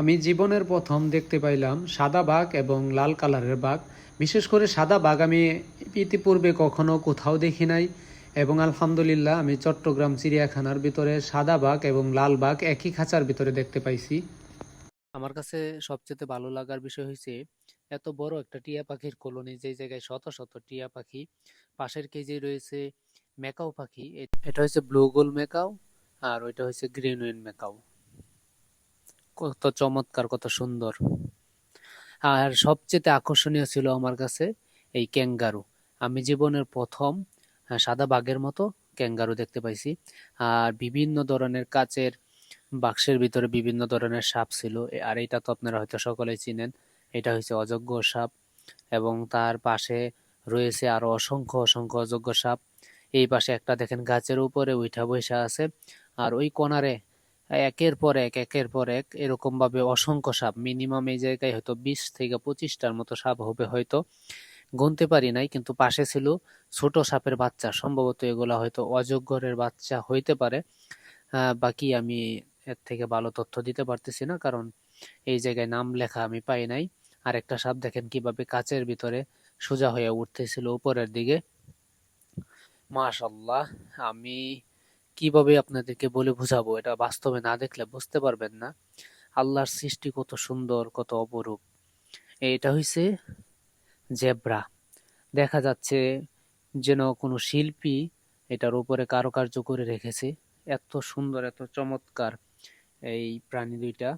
আমি জীবনের প্রথম দেখতে পাইলাম সাদা বাঘ এবং লাল কালারের বাঘ। বিশেষ করে সাদা বাঘ আমি ইতিপূর্বে কখনো কোথাও দেখি নাই এবং আলহামদুলিল্লাহ আমি চট্টগ্রাম চিড়িয়াখানার ভিতরে সাদা বাঘ এবং লাল বাঘ একই খাঁচার ভিতরে দেখতে পাইছি। আমার কাছে সবচেয়ে ভালো লাগার বিষয় হয়েছে এত বড় একটা টিয়া পাখির কলোনি যে জায়গায় শত শত টিয়া পাখি, পাশের কেজি রয়েছে ম্যাকাও পাখি। এটা হচ্ছে ব্লু গোল ম্যাকাও আর ওইটা হচ্ছে গ্রিন উইন ম্যাকাও। কত চমৎকার, কত সুন্দর। আর সবচেয়ে আকর্ষণীয় ছিল আমার কাছে এই ক্যাঙ্গারু। আমি জীবনের প্রথম সাদা বাঘের মতো ক্যাঙ্গারু দেখতে পাইছি। আর বিভিন্ন ধরনের কাচের বাক্সের ভিতরে বিভিন্ন ধরনের সাপ ছিল। আর এটা তো আপনারা হয়তো সকলেই চিনেন। এটা হচ্ছে অযোগ্য সাপ এবং তার পাশে রয়েছে আরও অসংখ্য অসংখ্য অযোগ্য সাপ। এই পাশে একটা দেখেন গাছের উপরে উঠা বৈশা আছে। আর ওই কোণারে একের পর এক, একের পর এক এরকম ভাবে অসংখ্য সাপ। মিনিমাম এই জায়গায় হয়তো বিশ থেকে পঁচিশটার মতো সাপ হবে হয়তো। গুনতে পারি নাই, কিন্তু পাশে ছিল ছোট সাপের বাচ্চা। সম্ভবত এগুলা হয়তো অজগরের বাচ্চা হইতে পারে। বাকি আমি এর থেকে ভালো তথ্য দিতে পারতেছি না, কারণ এই জায়গায় নাম লেখা আমি পাই নাই। আর একটা সাপ দেখেন কীভাবে কাচের ভিতরে সোজা হয়ে উঠতেছিল উপরের দিকে। মাশাল্লাহ আমি কীভাবে আপনাদেরকে বলে বুঝাবো? এটা বাস্তবে না দেখলে বুঝতে পারবেন না। আল্লাহর সৃষ্টি কত সুন্দর, কত অপরূপ। এটা হইছে জেব্রা। দেখা যাচ্ছে যেন কোনো শিল্পী এটার উপরে কারুকার্য করে রেখেছে। এত সুন্দর, এত চমৎকার এই প্রাণী দুইটা।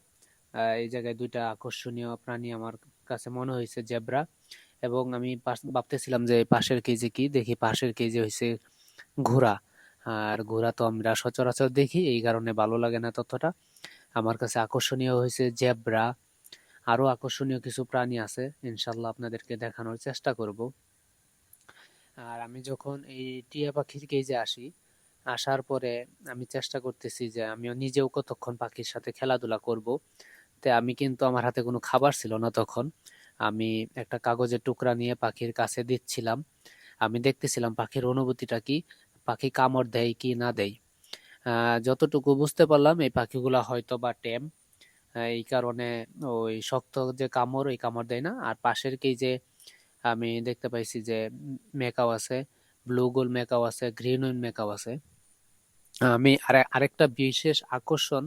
এই জায়গায় দুইটা আকর্ষণীয় প্রাণী আমার কাছে মনে হয়েছে, জেব্রা। এবং আমি ভাবতেছিলাম যে পাশের কেজি কি? দেখি পাশের কেজি হয়েছে ঘোড়া। আর ঘোড়া তো আমরা সচরাচর দেখি, এই কারণে ভালো লাগে না ততটা আমার কাছে আকর্ষণীয় হয়েছে জেব্রা। আরও আকর্ষণীয় কিছু প্রাণী আছে ইনশাল্লাহ আপনাদেরকে দেখানোর চেষ্টা করব। আর আমি যখন এই টিয়া পাখির কেজে আসি, আসার পরে আমি চেষ্টা করতেছি যে আমিও নিজেও কতক্ষণ পাখির সাথে খেলাধুলা করব। তে আমি কিন্তু আমার হাতে কোনো খাবার ছিল না তখন। আমি একটা কাগজের টুকরা নিয়ে পাখির কাছে দিচ্ছিলাম। আমি দেখতেছিলাম পাখির অনুভূতিটা কি পাখি কামড় দেয় কি না দেয়। যতটুকু বুঝতে পারলাম, এই পাখিগুলা হয়তো বা টেম। এই কারণে ওই শক্ত যে কামড়, ওই কামড় দেয় না। আর পাশের কি যে আমি দেখতে পাইছি যে মেকাও আছে, ব্লু গোল মেকাও আছে, গ্রিন উইন মেকাও আছে। আমি আরে, আরেকটা বিশেষ আকর্ষণ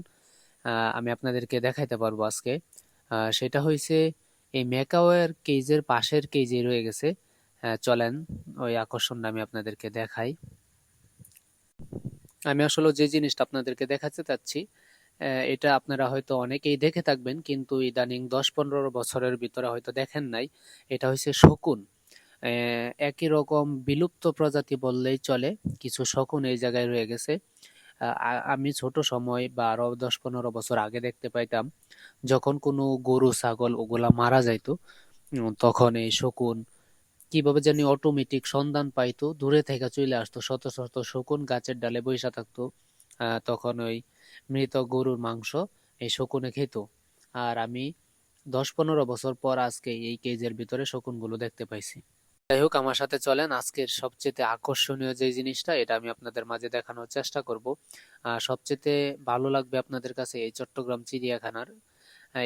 আমি আপনাদেরকে দেখাইতে পারব আজকে। সেটা হয়েছে এই মেকাওয়ের কেজের পাশের কেজে রয়ে গেছে। চলেন ওই আকর্ষণটা আমি আপনাদেরকে দেখাই। আমি আসলে যে জিনিসটা আপনাদেরকে দেখাতে চাচ্ছি এটা আপনারা হয়তো অনেকেই দেখে থাকবেন, কিন্তু ইদানিং দশ পনেরো বছরের ভিতরে হয়তো দেখেন নাই, এটা হচ্ছে শকুন। একই রকম বিলুপ্ত প্রজাতি বললেই চলে, কিছু শকুন এই জায়গায় রয়ে গেছে। আমি ছোট সময় বা আরও দশ পনেরো বছর আগে দেখতে পাইতাম, যখন কোনো গরু, ছাগল ওগুলা মারা যাইতো তখন এই শকুন কীভাবে জানি অটোমেটিক সন্ধান পাইতো, দূরে থেকে চলে আসতো, শত শত শকুন গাছের ডালে বইসা থাকতো তখন ওই মৃত গরুর মাংস এই শকুনে খেত। আর আমি দশ পনেরো বছর পর আজকে এই কেজের ভিতরে শকুনগুলো দেখতে পাইছি। যাই হোক, আমার সাথে চলেন। আজকের সবচেয়ে আকর্ষণীয় যে জিনিসটা, এটা আমি আপনাদের মাঝে দেখানোর চেষ্টা করব। সবচেয়ে ভালো লাগবে আপনাদের কাছে এই চট্টগ্রাম চিড়িয়াখানার।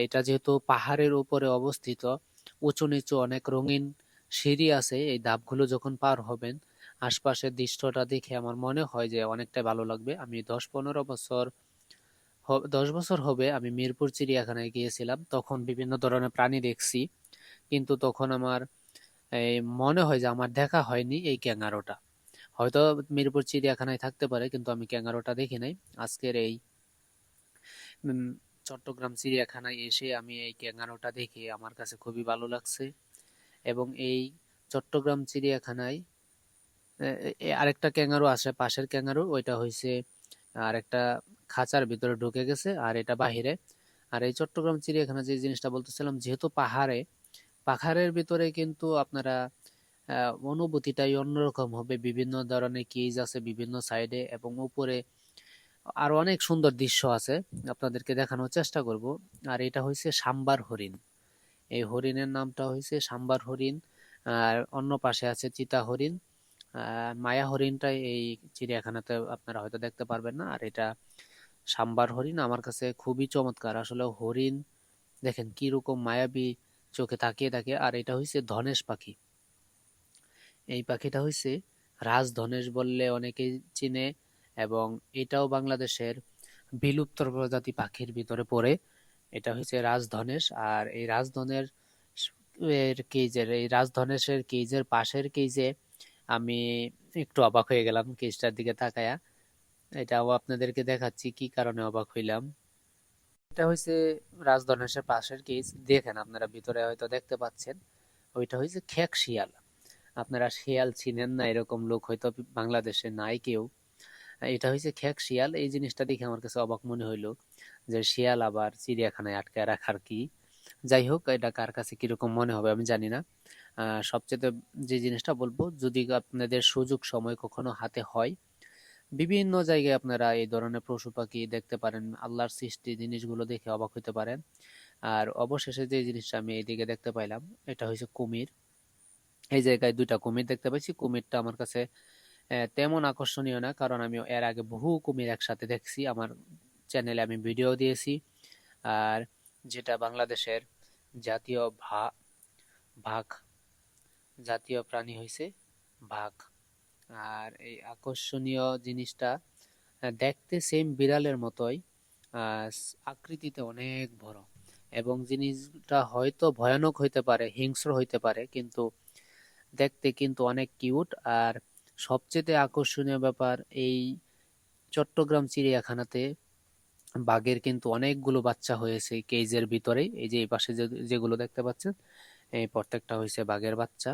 এটা যেহেতু পাহাড়ের উপরে অবস্থিত, উঁচু নিচু অনেক রঙিন সিঁড়ি আছে, এই ধাপগুলো যখন পার হবেন, আশপাশের দৃশ্যটা দেখে আমার মনে হয় যে অনেকটা ভালো লাগবে। আমি দশ পনেরো বছর দশ বছর হবে আমি মিরপুর চিড়িয়াখানায় গিয়েছিলাম, তখন বিভিন্ন ধরনের প্রাণী দেখছি। কিন্তু তখন আমার মনে হয় যে আমার দেখা হয়নি এই ক্যাঙ্গারোটা। হয়তো মিরপুর চিড়িয়াখানায় থাকতে পারে, কিন্তু আমি ক্যাঙ্গারোটা দেখি নাই। আজকের এই চট্টগ্রাম চিড়িয়াখানায় এসে আমি এই ক্যাঙ্গারোটা দেখে আমার কাছে খুবই ভালো লাগছে। এবং এই চট্টগ্রাম চিড়িয়াখানায় আরেকটা ক্যাঙ্গারু আছে, পাশের ক্যাঙ্গারু, ওইটা হয়েছে আরেকটা খাঁচার ভিতরে ঢুকে গেছে, আর এটা বাহিরে। আর এই চট্টগ্রাম চিড়িয়াখানা যে জিনিসটা বলতেছিলাম, যেহেতু পাহাড়ে, পাহাড়ের ভিতরে কিন্তু আপনারা অনুভূতিটাই অন্যরকম হবে। বিভিন্ন ধরনের কেজ আছে বিভিন্ন সাইডে এবং উপরে আরও অনেক সুন্দর দৃশ্য আছে। আপনাদেরকে দেখানোর চেষ্টা করব। আর এটা হয়েছে সাম্বার হরিণ। এই হরিণের নামটা হয়েছে সাম্বার হরিণ, আর অন্য পাশে আছে চিতা হরিণ। মায়া হরিণটা এই চিড়িয়াখানাতে আপনারা হয়তো দেখতে পারবেন না, আর এটা সাম্বার হরিণ আমার কাছে খুবই চমৎকার। আসলে হরিণ, দেখেন কীরকম মায়াবী চোখে তাকিয়ে থাকে, আর এটা হচ্ছে ধনেশ পাখি। এই পাখিটা হয়েছে রাজ ধনেশ বললে অনেকেই চিনে, এবং এটাও বাংলাদেশের বিলুপ্ত প্রজাতি পাখির ভিতরে পড়ে। এটা হচ্ছে রাজধনেশ। আর এই রাজধনের এর কেজের এই রাজধনেশের কেজের পাশের কেজে আমি একটু অবাক হয়ে গেলাম কেজটার দিকে তাকায়া। এটাও আপনাদেরকে দেখাচ্ছি কি কারণে অবাক হইলাম। এটা হচ্ছে রাজধনেশের পাশের কেজ দেখেন আপনারা ভিতরে হয়তো দেখতে পাচ্ছেন, ওইটা হচ্ছে খেক শিয়াল। আপনারা শিয়াল চিনেন না, এরকম লোক হয়তো বাংলাদেশে নাই কেউ। এটা হচ্ছে খেক শিয়াল। এই জিনিসটা দেখে আমার কাছে অবাক মনে হইল যে শিয়াল আবার চিড়িয়াখানায় আটকে রাখার কি? যাই হোক, এটা কার কাছে কীরকম মনে হবে আমি জানি না। সবচেয়ে যে জিনিসটা বলব, যদি আপনাদের সুযোগ সময় কখনো হাতে হয়, বিভিন্ন জায়গায় আপনারা এই ধরনের পশু পাখি দেখতে পারেন, আল্লাহর সৃষ্টি জিনিসগুলো দেখে অবাক হতে পারেন। আর অবশেষে যে জিনিসটা আমি এইদিকে দেখতে পাইলাম, এটা হচ্ছে কুমির। এই জায়গায় দুইটা কুমির দেখতে পাইছি। কুমিরটা আমার কাছে তেমন আকর্ষণীয় না, কারণ আমি এর আগে বহু কুমির একসাথে দেখছি, আমার চ্যানেলে আমি ভিডিও দিয়েছি। আর যেটা বাংলাদেশের জাতীয় ভা বাঘ জাতীয় প্রাণী হয়েছে বাঘ আর এই আকর্ষণীয় জিনিসটা দেখতে সেম বিড়ালের মতোই আকৃতিতে অনেক বড়। এবং জিনিসটা হয়তো ভয়ানক হইতে পারে, হিংস্র হইতে পারে, কিন্তু দেখতে কিন্তু অনেক কিউট আর সবচেয়ে আকর্ষণীয় ব্যাপার এই চট্টগ্রাম চিড়িয়াখানাতে বাঘের কিন্তু অনেকগুলো বাচ্চা হয়েছে কেজের ভিতরেই এই যে এই পাশে যেগুলো দেখতে পাচ্ছেন, এই প্রত্যেকটা হয়েছে বাঘের বাচ্চা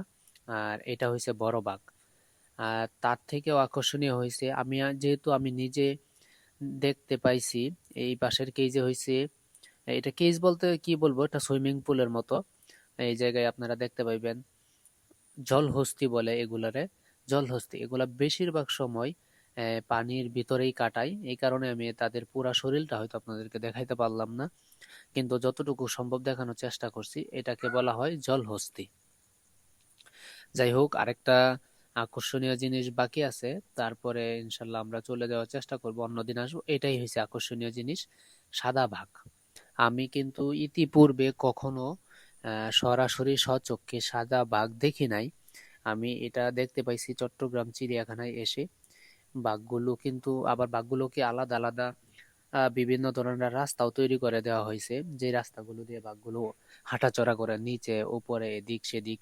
আর এটা হয়েছে বড় বাঘ। আর তার থেকেও আকর্ষণীয় হয়েছে আমি যেহেতু আমি নিজে দেখতে পাইছি, এই পাশের কেজে হয়েছে এটা কেজ বলতে কি বলব? এটা সুইমিং পুলের মতো। এই জায়গায় আপনারা দেখতে পাইবেন, জলহস্তি বলে এগুলারে। জলহস্তি, এগুলা বেশিরভাগ সময় পানির ভিতরেই কাটায় এই কারণে আমি তাদের পুরা শরীরটা হয়তো আপনাদেরকে দেখাইতে পারলাম না। কিন্তু যতটুকু সম্ভব দেখানোর চেষ্টা করছি, এটাকে বলা হয় জলহস্তি। যাই হোক, আরেকটা আকর্ষণীয় জিনিস বাকি আছে। তারপরে ইনশাল্লাহ আমরা চলে যাওয়ার চেষ্টা করব, অন্যদিন আসব। এটাই হয়েছে আকর্ষণীয় জিনিস, সাদা ভাগ। আমি কিন্তু ইতিপূর্বে কখনো সরাসরি সচক্ষে সাদা বাঘ দেখি নাই। আমি এটা দেখতে পাইছি চট্টগ্রাম চিড়িয়াখানায় এসে। বাঘগুলো কিন্তু, আবার বাঘগুলোকে আলাদা আলাদা বিভিন্ন ধরনের রাস্তাও তৈরি করে দেওয়া হয়েছে যে রাস্তাগুলো দিয়ে বাঘগুলো হাঁটাচলা করে নিচে, উপরে, এদিক সেদিক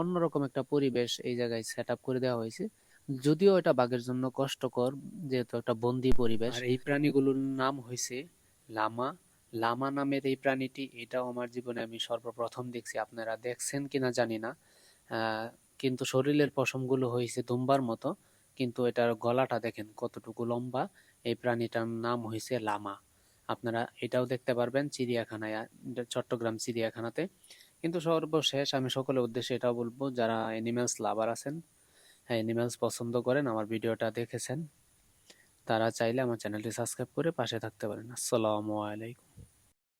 অন্যরকম একটা পরিবেশ এই জায়গায় সেট করে দেওয়া হয়েছে যদিও এটা বাঘের জন্য কষ্টকর, যেহেতু একটা বন্দি পরিবেশ। এই প্রাণীগুলোর নাম হয়েছে লামা। লামা নামের এই প্রাণীটি, এটাও আমার জীবনে আমি সর্বপ্রথম দেখছি। আপনারা দেখছেন কিনা জানি না। কিন্তু শরীরের পশমগুলো হয়েছে দুম্বার মতো, কিন্তু এটার গলাটা দেখেন কতটুকু লম্বা। এই প্রাণীটার নাম হয়েছে লামা। আপনারা এটাও দেখতে পারবেন চিড়িয়াখানায় চট্টগ্রাম চিড়িয়াখানাতে। কিন্তু সর্বশেষ আমি সকলের উদ্দেশ্যে এটাও বলব, যারা অ্যানিমেলস লাভার আছেন হ্যাঁ অ্যানিমেলস পছন্দ করেন, আমার ভিডিওটা দেখেছেন, তারা চাইলে আমার চ্যানেলটি সাবস্ক্রাইব করে পাশে থাকতে পারেন। আসসালামু আলাইকুম।